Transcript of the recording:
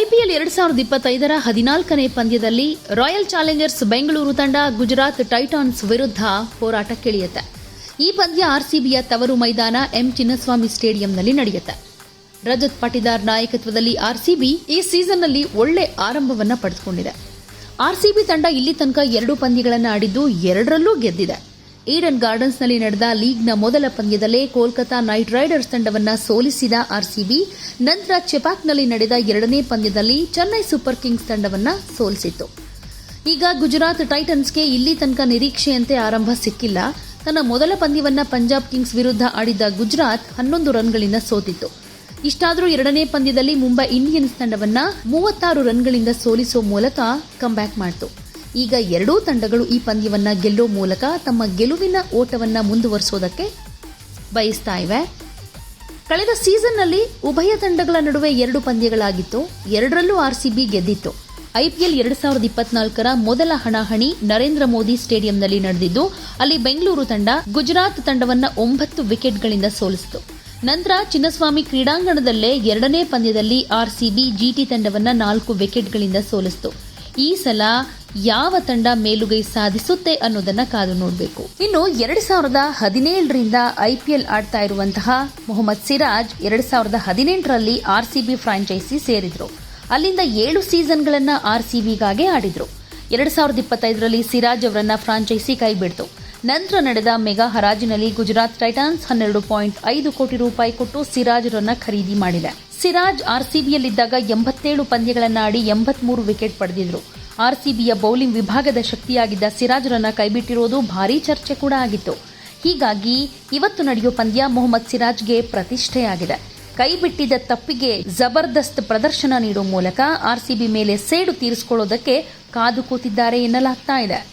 IPL ಎರಡ್ ಸಾವಿರದ ಇಪ್ಪತ್ತೈದರ ಹದಿನಾಲ್ಕನೇ ಪಂದ್ಯದಲ್ಲಿ ರಾಯಲ್ ಚಾಲೆಂಜರ್ಸ್ ಬೆಂಗಳೂರು ತಂಡ ಗುಜರಾತ್ ಟೈಟಾನ್ಸ್ ವಿರುದ್ಧ ಹೋರಾಟಕ್ಕಿಳಿಯುತ್ತೆ. ಈ ಪಂದ್ಯ ಆರ್ಸಿಬಿಯ ತವರು ಮೈದಾನ ಎಂ ಚಿನ್ನಸ್ವಾಮಿ ಸ್ಟೇಡಿಯಂನಲ್ಲಿ ನಡೆಯುತ್ತೆ. ರಜತ್ ಪಾಟಿದಾರ್ ನಾಯಕತ್ವದಲ್ಲಿ ಆರ್ಸಿಬಿ ಈ ಸೀಸನ್ನಲ್ಲಿ ಒಳ್ಳೆ ಆರಂಭವನ್ನು ಪಡೆದುಕೊಂಡಿದೆ. ಆರ್ಸಿಬಿ ತಂಡ ಇಲ್ಲಿ ತನಕ ಎರಡು ಪಂದ್ಯಗಳನ್ನು ಆಡಿದ್ದು ಎರಡರಲ್ಲೂ ಗೆದ್ದಿದೆ. ಈಡನ್ ಗಾರ್ಡನ್ಸ್ನಲ್ಲಿ ನಡೆದ ಲೀಗ್ನ ಮೊದಲ ಪಂದ್ಯದಲ್ಲೇ ಕೋಲ್ಕತಾ ನೈಟ್ ರೈಡರ್ಸ್ ತಂಡವನ್ನು ಸೋಲಿಸಿದ ಆರ್ಸಿಬಿ. ನಂತರ ಚೆಪಾಕ್ನಲ್ಲಿ ನಡೆದ ಎರಡನೇ ಪಂದ್ಯದಲ್ಲಿ ಚೆನ್ನೈ ಸೂಪರ್ ಕಿಂಗ್ಸ್ ತಂಡವನ್ನು ಸೋಲಿಸಿತ್ತು. ಈಗ ಗುಜರಾತ್ ಟೈಟನ್ಸ್ಗೆ ಇಲ್ಲಿ ತನಕ ನಿರೀಕ್ಷೆಯಂತೆ ಆರಂಭ ಸಿಕ್ಕಿಲ್ಲ. ತನ್ನ ಮೊದಲ ಪಂದ್ಯವನ್ನ ಪಂಜಾಬ್ ಕಿಂಗ್ಸ್ ವಿರುದ್ಧ ಆಡಿದ್ದ ಗುಜರಾತ್ ಹನ್ನೊಂದು ರನ್ಗಳಿಂದ ಸೋತಿತ್ತು. ಇಷ್ಟಾದರೂ ಎರಡನೇ ಪಂದ್ಯದಲ್ಲಿ ಮುಂಬೈ ಇಂಡಿಯನ್ಸ್ ತಂಡವನ್ನು ಮೂವತ್ತಾರು ರನ್ಗಳಿಂದ ಸೋಲಿಸುವ ಮೂಲಕ ಕಂಬ್ಯಾಕ್ ಮಾಡಿತು. ಈಗ ಎರಡೂ ತಂಡಗಳು ಈ ಪಂದ್ಯವನ್ನ ಗೆಲ್ಲೋ ಮೂಲಕ ತಮ್ಮ ಗೆಲುವಿನ ಓಟವನ್ನ ಮುಂದುವರಿಸೋದಕ್ಕೆ ಬಯಸ್ತಾ ಇವೆ. ಕಳೆದ ಸೀಸನ್ನಲ್ಲಿ ಉಭಯ ತಂಡಗಳ ನಡುವೆ ಎರಡು ಪಂದ್ಯಗಳಾಗಿತ್ತು. ಎರಡರಲ್ಲೂ ಆರ್ಸಿಬಿ ಗೆದ್ದಿತ್ತು. ಐಪಿಎಲ್ ಎರಡ್ ಸಾವಿರದ ಇಪ್ಪತ್ನಾಲ್ಕರ ಮೊದಲ ಹಣಾಹಣಿ ನರೇಂದ್ರ ಮೋದಿ ಸ್ಟೇಡಿಯಂನಲ್ಲಿ ನಡೆದಿದ್ದು, ಅಲ್ಲಿ ಬೆಂಗಳೂರು ತಂಡ ಗುಜರಾತ್ ತಂಡವನ್ನ ಒಂಬತ್ತು ವಿಕೆಟ್ಗಳಿಂದ ಸೋಲಿಸಿತು. ನಂತರ ಚಿನ್ನಸ್ವಾಮಿ ಕ್ರೀಡಾಂಗಣದಲ್ಲೇ ಎರಡನೇ ಪಂದ್ಯದಲ್ಲಿ ಆರ್ಸಿಬಿ ಜಿಟಿ ತಂಡವನ್ನ ನಾಲ್ಕು ವಿಕೆಟ್ಗಳಿಂದ ಸೋಲಿಸಿತು. ಈ ಸಲ ಯಾವ ತಂಡ ಮೇಲುಗೈ ಸಾಧಿಸುತ್ತೆ ಅನ್ನೋದನ್ನ ಕಾದು ನೋಡಬೇಕು. ಇನ್ನು ಎರಡ್ ಸಾವಿರದ ಹದಿನೇಳರಿಂದ ಐಪಿಎಲ್ ಆಡ್ತಾ ಇರುವಂತಹ ಮೊಹಮ್ಮದ್ ಸಿರಾಜ್ ಎರಡ್ ಸಾವಿರದ ಹದಿನೆಂಟರಲ್ಲಿ ಆರ್ಸಿಬಿ ಫ್ರಾಂಚೈಸಿ ಸೇರಿದ್ರು. ಅಲ್ಲಿಂದ ಏಳು ಸೀಸನ್ಗಳನ್ನ ಬಿಗಾಗೆ ಆಡಿದ್ರು. ಎರಡ್ ಸಾವಿರದ ಇಪ್ಪತ್ತೈದರಲ್ಲಿ ಸಿರಾಜ್ ಅವರನ್ನ ಫ್ರಾಂಚೈಸಿ ಕೈಬಿಡ್ತು. ನಂತರ ನಡೆದ ಮೆಗಾ ಹರಾಜಿನಲ್ಲಿ ಗುಜರಾತ್ ಟೈಟಾನ್ಸ್ ಹನ್ನೆರಡು ಪಾಯಿಂಟ್ ಐದು ಕೋಟಿ ರೂಪಾಯಿ ಕೊಟ್ಟು ಸಿರಾಜ್ರನ್ನ ಖರೀದಿ ಮಾಡಿದೆ. ಸಿರಾಜ್ ಆರ್ಸಿಬಿಯಲ್ಲಿದ್ದಾಗ ಎಂಬತ್ತೇಳು ಪಂದ್ಯಗಳನ್ನಾಡಿ ಎಂಬತ್ಮೂರು ವಿಕೆಟ್ ಪಡೆದಿದ್ರು. ಆರ್ಸಿಬಿಯ ಬೌಲಿಂಗ್ ವಿಭಾಗದ ಶಕ್ತಿಯಾಗಿದ್ದ ಸಿರಾಜ್ರನ್ನ ಕೈಬಿಟ್ಟಿರೋದು ಭಾರೀ ಚರ್ಚೆ ಕೂಡ ಆಗಿತ್ತು. ಹೀಗಾಗಿ ಇವತ್ತು ನಡೆಯೋ ಪಂದ್ಯ ಮೊಹಮ್ಮದ್ ಸಿರಾಜ್ಗೆ ಪ್ರತಿಷ್ಠೆಯಾಗಿದೆ. ಕೈಬಿಟ್ಟಿದ್ದ ತಪ್ಪಿಗೆ ಜಬರ್ದಸ್ತ್ ಪ್ರದರ್ಶನ ನೀಡುವ ಮೂಲಕ ಆರ್ಸಿಬಿ ಮೇಲೆ ಸೇಡು ತೀರಿಸಿಕೊಳ್ಳೋದಕ್ಕೆ ಕಾದು ಕೂತಿದ್ದಾರೆ ಎನ್ನಲಾಗ್ತಾ ಇದೆ.